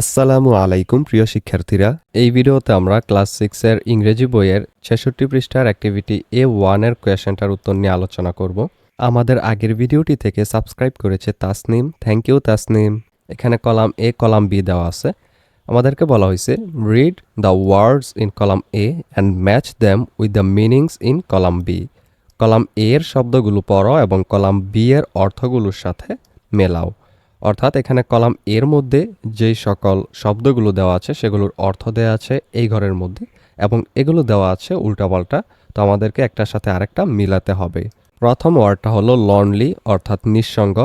আসসালামু আলাইকুম, প্রিয় শিক্ষার্থীরা। এই ভিডিওতে আমরা ক্লাস সিক্সের ইংরেজি বইয়ের ছেষট্টি পৃষ্ঠার অ্যাক্টিভিটি এ ওয়ানের কোয়েশনটার উত্তর নিয়ে আলোচনা করব। আমাদের আগের ভিডিওটি থেকে সাবস্ক্রাইব করেছে তাসনিম। Thank you Tasnim. এখানে কলাম এ কলাম বি দেওয়া আছে। আমাদেরকে বলা হয়েছে read the words in column A and match them with the meanings in column B column A এর শব্দগুলো পড়ো এবং কলাম বি এর অর্থগুলোর সাথে মেলাও। অর্থাৎ এখানে কলাম এর মধ্যে যেই সকল শব্দগুলো দেওয়া আছে, সেগুলোর অর্থ দেওয়া আছে এই ঘরের মধ্যে এবং এগুলো দেওয়া আছে উল্টাপাল্টা তো আমাদেরকে একটার সাথে আরেকটা মিলাতে হবে। প্রথম ওয়ার্ডটা হলো লনলি অর্থাৎ নিঃসঙ্গ।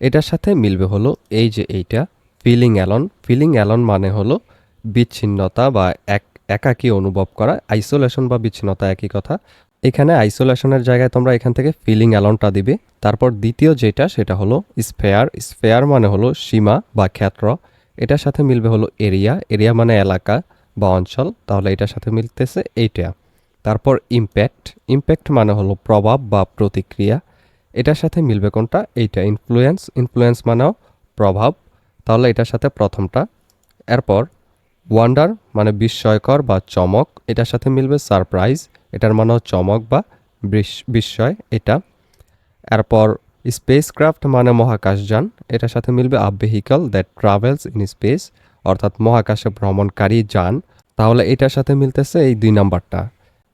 এটার সাথে মিলবে হলো এই যে এইটা ফিলিং অ্যালন ফিলিং অ্যালন মানে হলো বিচ্ছিন্নতা বা এক, একাকী অনুভব করা আইসোলেশন বা বিচ্ছিন্নতা একই কথা। এখানে আইসোলেশনের জায়গায় তোমরা এখান থেকে ফিলিং অ্যালনটা দিবে। তারপর দ্বিতীয় যেটা, সেটা হলো স্পেয়ার স্পেয়ার মানে হলো সীমা বা ক্ষেত্র। এটার সাথে মিলবে হলো এরিয়া। এরিয়া মানে এলাকা বা অঞ্চল। তাহলে এটার সাথে মিলতেছে এইটা। তারপর ইম্প্যাক্ট। ইম্প্যাক্ট মানে হলো প্রভাব বা প্রতিক্রিয়া। এটার সাথে মিলবে কোনটা? এইটা ইনফ্লুয়েন্স ইনফ্লুয়েন্স মানেও প্রভাব। তাহলে এটার সাথে প্রথমটা। এরপর ওয়ান্ডার মানে বিস্ময়কর বা চমক, এটার সাথে মিলবে সারপ্রাইজ এটার মানেও চমক বা বিস- বিস্ময়, এটা। এরপর স্পেস ক্রাফট মানে মহাকাশযান, এটার সাথে মিলবে a vehicle that travels in space অর্থাৎ মহাকাশে ভ্রমণকারী যান। তাহলে এটার সাথে মিলতেছে এই দুই নাম্বারটা।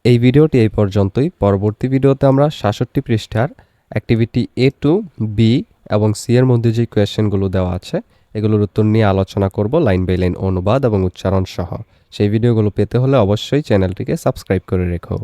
এই ভিডিওটি এই পর্যন্তই। পরবর্তী ভিডিওতে আমরা সাতষট্টি পৃষ্ঠার অ্যাক্টিভিটি এ টু বি এবং সি এর মধ্যে যে কোয়েশ্চেনগুলো দেওয়া আছে এগুলোর উত্তর নিয়ে আলোচনা করব লাইন বাই লাইন অনুবাদ এবং উচ্চারণ সহ। সেই ভিডিওগুলো পেতে হলে অবশ্যই চ্যানেলটিকে সাবস্ক্রাইব করে রেখো।